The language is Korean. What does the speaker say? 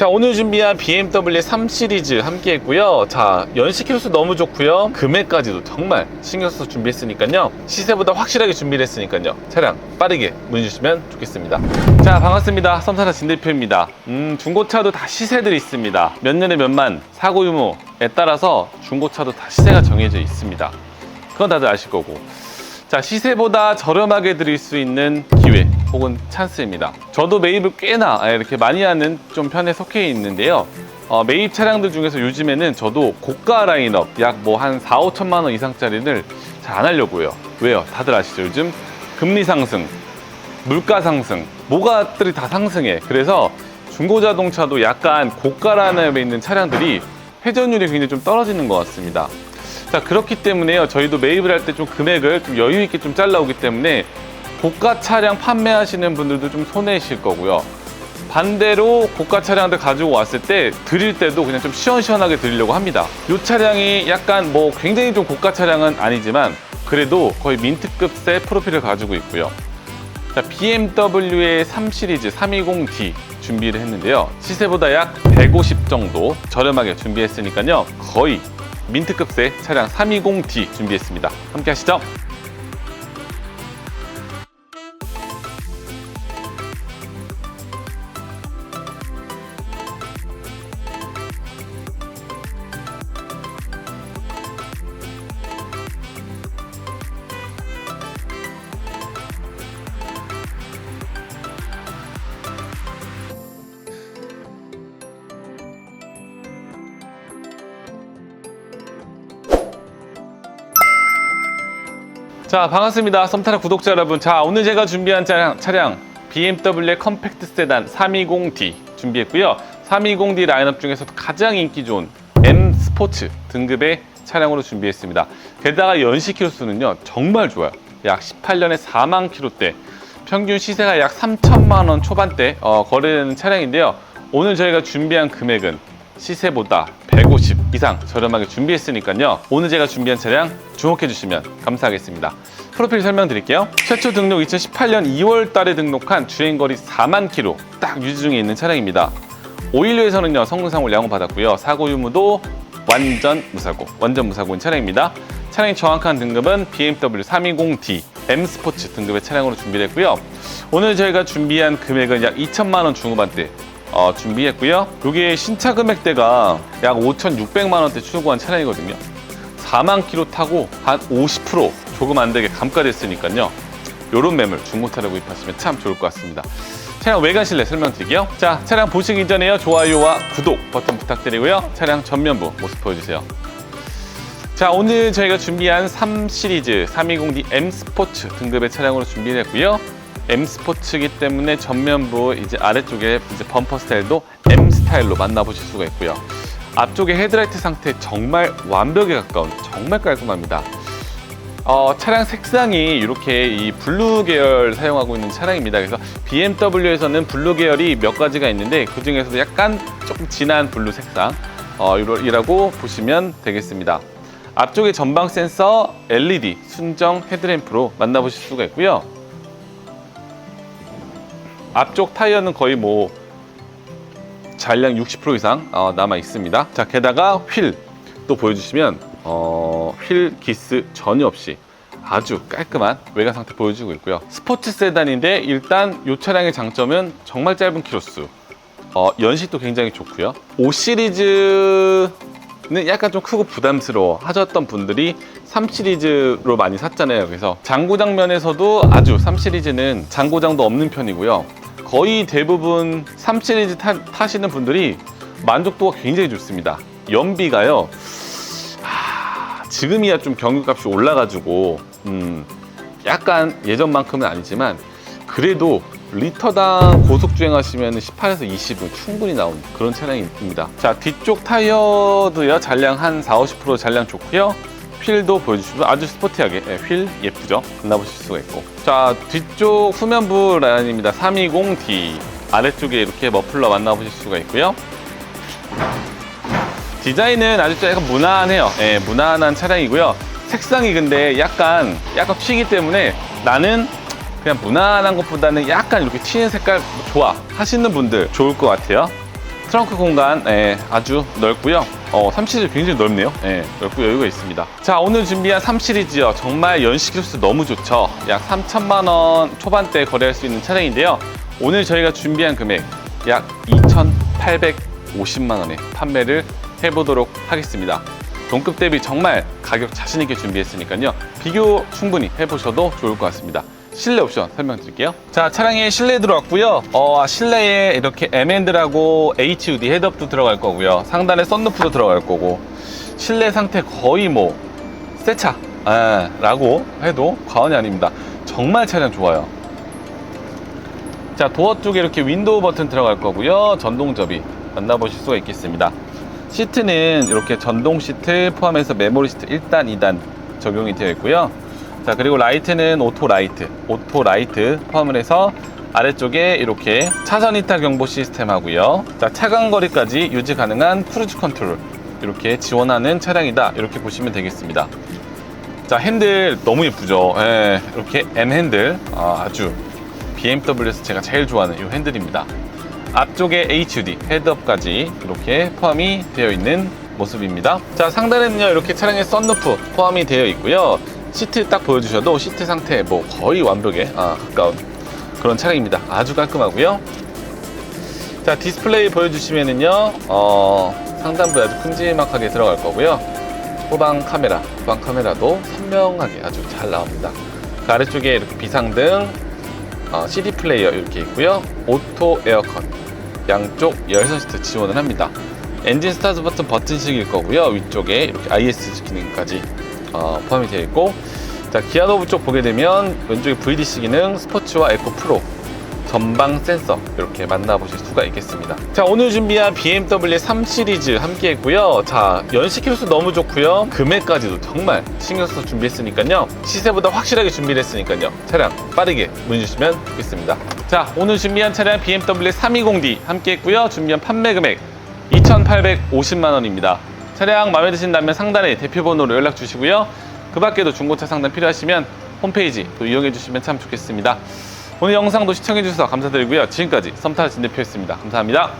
자 오늘 준비한 BMW 3 시리즈 함께 했고요. 자 연식 키로수 너무 좋고요. 금액까지도 정말 신경 써서 준비했으니까요. 시세보다 확실하게 준비를 했으니까요. 차량 빠르게 문의 주시면 좋겠습니다. 자 반갑습니다. 썸사라 진 대표입니다. 음 중고차도 다 시세들이 있습니다. 몇 년에 몇만 사고 유무에 따라서 중고차도 다 시세가 정해져 있습니다. 그건 다들 아실 거고 자 시세보다 저렴하게 드릴 수 있는 기회 혹은 찬스입니다. 저도 매입을 꽤나 이렇게 많이 하는 좀 편에 속해 있는데요. 어, 매입 차량들 중에서 요즘에는 저도 고가 라인업 약 뭐 한 4, 5천만 원 이상짜리를 잘 안 하려고 해요. 왜요? 다들 아시죠? 요즘 금리 상승, 물가 상승, 뭐가들이 다 상승해. 그래서 중고자동차도 약간 고가 라인업에 있는 차량들이 회전율이 굉장히 좀 떨어지는 것 같습니다. 자 그렇기 때문에요. 저희도 매입을 할 때 좀 금액을 좀 여유 있게 좀 잘라오기 때문에 고가 차량 판매하시는 분들도 좀 손해실 거고요. 반대로 고가 차량들 가지고 왔을 때 드릴 때도 그냥 좀 시원시원하게 드리려고 합니다. 이 차량이 약간 뭐 굉장히 좀 고가 차량은 아니지만 그래도 거의 민트급의 프로필을 가지고 있고요. 자, BMW의 3 시리즈 320D 준비를 했는데요. 시세보다 약 150 정도 저렴하게 준비했으니까요. 거의 민트급의 차량 320D 준비했습니다. 함께 하시죠. 자, 반갑습니다. 썸타라 구독자 여러분. 자, 오늘 제가 준비한 차량, 차량 BMW의 컴팩트 세단 320D 준비했고요. 320D 라인업 중에서도 가장 인기 좋은 M 스포츠 등급의 차량으로 준비했습니다. 게다가 연식 키로수는요, 정말 좋아요. 약 18년에 4만 킬로대. 평균 시세가 약 3천만 원 초반대 어, 거래되는 차량인데요. 오늘 저희가 준비한 금액은 시세보다 150 이상 저렴하게 준비했으니까요. 오늘 제가 준비한 차량 주목해 주시면 감사하겠습니다. 프로필 설명드릴게요. 최초 등록 2018년 2월 달에 등록한 주행거리 4만 킬로 딱 유지 중에 있는 차량입니다. 오일류에서는요 성능상을 양호 받았고요. 사고 유무도 완전 무사고, 완전 무사고인 차량입니다. 차량의 정확한 등급은 BMW 320D M 스포츠 등급의 차량으로 준비됐고요. 오늘 저희가 준비한 금액은 약 2천만 원 중후반대 어, 준비했고요. 이게 신차 금액대가 약 5,600만 원대 추구한 차량이거든요. 4만 킬로 타고 한 50% 조금 안 되게 감가됐으니까요. 요런 매물 중고차를 구입하시면 참 좋을 것 같습니다. 차량 외관 실내 설명드릴게요. 자, 차량 보시기 전에요. 좋아요와 구독 버튼 부탁드리고요. 차량 전면부 모습 보여주세요. 자, 오늘 저희가 준비한 3 시리즈 320D M 스포츠 등급의 차량으로 준비를 했고요. M 스포츠이기 때문에 전면부 이제 아래쪽에 이제 범퍼 스타일도 M 스타일로 만나보실 수가 있고요. 앞쪽에 헤드라이트 상태 정말 완벽에 가까운 정말 깔끔합니다. 어, 차량 색상이 이렇게 이 블루 계열 사용하고 있는 차량입니다. 그래서 BMW에서는 블루 계열이 몇 가지가 있는데 그 중에서도 약간 조금 진한 블루 색상 어, 이라고 보시면 되겠습니다. 앞쪽에 전방 센서 LED 순정 헤드램프로 만나보실 수가 있고요. 앞쪽 타이어는 거의 뭐 잔량 60% 이상 어, 남아 있습니다. 자, 게다가 휠 또 보여주시면 어, 휠 기스 전혀 없이 아주 깔끔한 외관 상태 보여주고 있고요. 스포츠 세단인데 일단 이 차량의 장점은 정말 짧은 키로수, 어, 연식도 굉장히 좋고요. 5 시리즈는 약간 좀 크고 부담스러워 하셨던 분들이 3 시리즈로 많이 샀잖아요. 그래서 장고장 면에서도 아주 3 시리즈는 장고장도 없는 편이고요. 거의 대부분 3 시리즈 타, 시는 분들이 만족도가 굉장히 좋습니다. 연비가요. 하, 지금이야 좀 경유값이 올라가지고 음, 약간 예전만큼은 아니지만 그래도 리터당 고속 주행하시면 18에서 20은 충분히 나오는 그런 차량입니다. 자 뒤쪽 타이어도요 잔량 한 4, 50% 잔량 좋고요. 휠도 보여주시면 아주 스포티하게 예, 휠 예쁘죠? 만나보실 수가 있고. 자 뒤쪽 후면부 라인입니다. 320D 아래쪽에 이렇게 머플러 만나보실 수가 있고요. 디자인은 아주 좀 약간 무난해요. 예, 무난한 차량이고요. 색상이 근데 약간 약간 튀기 때문에 나는 그냥 무난한 것보다는 약간 이렇게 튀는 색깔 좋아 하시는 분들 좋을 것 같아요. 트렁크 공간 예, 아주 넓고요. 어, 3 시리즈 굉장히 넓네요. 예, 넓고 여유가 있습니다. 자, 오늘 준비한 3 시리즈요. 정말 연식 기수 너무 좋죠. 약 3천만 원 초반대 거래할 수 있는 차량인데요. 오늘 저희가 준비한 금액 약 2,850만 원에 판매를 해보도록 하겠습니다. 동급 대비 정말 가격 자신 있게 준비했으니까요. 비교 충분히 해보셔도 좋을 것 같습니다. 실내 옵션 설명드릴게요. 자, 차량에 실내 들어왔고요. 어, 실내에 이렇게 M&D라고 HUD 헤드업도 들어갈 거고요. 상단에 썬루프도 들어갈 거고. 실내 상태 거의 뭐 새 차. 아, 라고 해도 과언이 아닙니다. 정말 차량 좋아요. 자, 도어 쪽에 이렇게 윈도우 버튼 들어갈 거고요. 전동 접이 만나보실 수가 있겠습니다. 시트는 이렇게 전동 시트 포함해서 메모리 시트 1단, 2단 적용이 되어 있고요. 자, 그리고 라이트는 오토 라이트, 오토 라이트 포함을 해서 아래쪽에 이렇게 차선 이탈 경보 시스템 하고요. 자, 차간 거리까지 유지 가능한 크루즈 컨트롤 이렇게 지원하는 차량이다. 이렇게 보시면 되겠습니다. 자, 핸들 너무 예쁘죠? 예, 이렇게 M 핸들 아, 아주 BMW에서 제가 제일 좋아하는 이 핸들입니다. 앞쪽에 HUD 헤드업까지 이렇게 포함이 되어 있는 모습입니다. 자 상단에는요 이렇게 차량의 썬루프 포함이 되어 있고요. 시트 딱 보여주셔도 시트 상태 뭐 거의 완벽에 아, 가까운 그런 차량입니다. 아주 깔끔하고요. 자 디스플레이 보여주시면은요 어, 상단부에 아주 큼지막하게 들어갈 거고요. 후방 카메라, 후방 카메라도 선명하게 아주 잘 나옵니다. 그 아래쪽에 이렇게 비상등, 어, CD 플레이어 이렇게 있고요. 오토 에어컨 양쪽 열선 시트 지원을 합니다. 엔진 스타트 버튼 버튼식일 거고요. 위쪽에 이렇게 IS 기능까지 어, 포함이 되어 있고 자 기아 노브 쪽 보게 되면 왼쪽에 VDC 기능 스포츠와 에코 프로 전방 센서 이렇게 만나보실 수가 있겠습니다. 자 오늘 준비한 BMW 3 시리즈 함께 했고요. 자 연식 킬수 너무 좋고요. 금액까지도 정말 신경 써서 준비했으니까요. 시세보다 확실하게 준비를 했으니까요. 차량 빠르게 문의 주시면 좋겠습니다. 자 오늘 준비한 차량 BMW 320D 함께 했고요. 준비한 판매 금액 2,850만 원입니다. 차량 마음에 드신다면 상단에 대표번호로 연락 주시고요. 그 밖에도 중고차 상담 필요하시면 홈페이지 또 이용해 주시면 참 좋겠습니다. 오늘 영상도 시청해 주셔서 감사드리고요. 지금까지 썸타진 대표였습니다. 감사합니다.